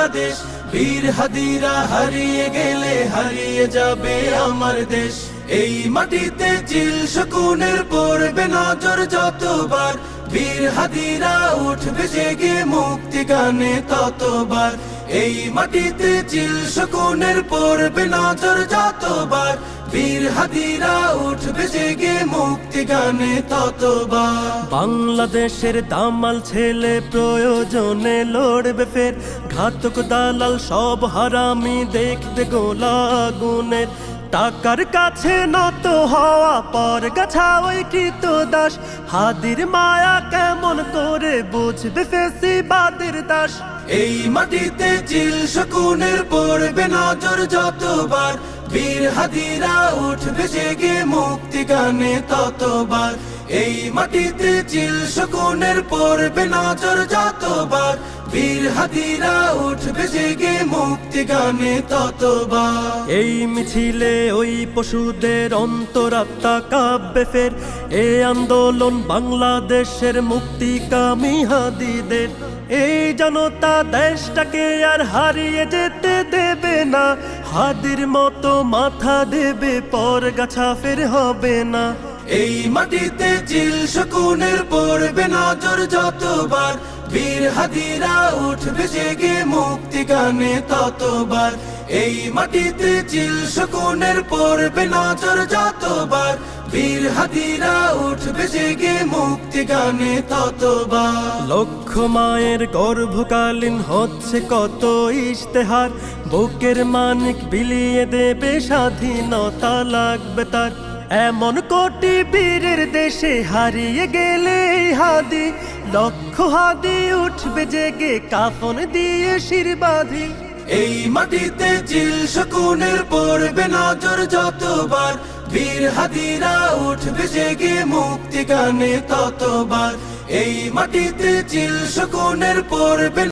বাংলাদেশ, বীর হাদিরা হারিয়ে গেলে হারিয়ে যাবে আমার দেশ। এই মাটিতে চিল শকুনের পড়বে নজর যতবার, বীর হাদিরা উঠবে জেগে মুক্তি গানে ততবার। এই মাটিতে চিল শকুনের পড়বে নজর যতবার বীর হাদিরা উঠবে জেগে মুক্তি গানে ততবার বাংলাদেশের দামাল ছেলে প্রয়োজনে লড়বে ফের। ঘাতক দালাল সব হারামি দেখবে গোলা আগুনের টাকার কাছে নত হওয়া পর গাছা ওই কৃত দাস। হাদির মায়া কেমন করে বুঝবে ফেসিবাদের দাস। এই মাটিতে চিল শকুনের পড়বে নজর যতবার। বীর হাদিরা উঠবে জেগে মুক্তি গানে ততবার। এই মাটিতে চিল শকুনের পড়বে নজর যতবার। বীর হাদিরা উঠবে জেগে মুক্তি গানে ততবার এই মিছিলে ওই পশুদের অন্তরাত্মা কাব্যে ফের। এ আন্দোলন বাংলাদেশের মুক্তিকামী হাদিদের। এই জনতা দেশটাকে আর হারিয়ে যেতে দেবে না। হাদির মতো মাথা দেবে পর গাছা ফের হবে না। এই মাটিতে চিল শকুনের পড়বে নজর যতবার। বীর হাদিরা উঠবে জেগে মুক্তি গানে ততবার। এই মাটিতে চিল শকুনের পড়বে নজর যতবার। বীর হাদিরা উঠবে জেগে মুক্তি গানে ততবার। লক্ষ মায়ের গর্ভকালীন হচ্ছে কত ইশতেহার। বুকের মানিক বিলিয়ে দেবে স্বাধীনতা লাগবে তার। এমন কোটি বীরের দেশে হারিয়ে গেলে হাদি। লক্ষ হাদি উঠবে জেগে, কাফন দিয়ে শির বাঁধি। এই মাটিতে চিল শকুনের পড়বে নজর যতবার, বীর হাদিরা উঠবে জেগে মুক্তি গানে ততবার। এই মাটিতে চিল শকুনের পড়বে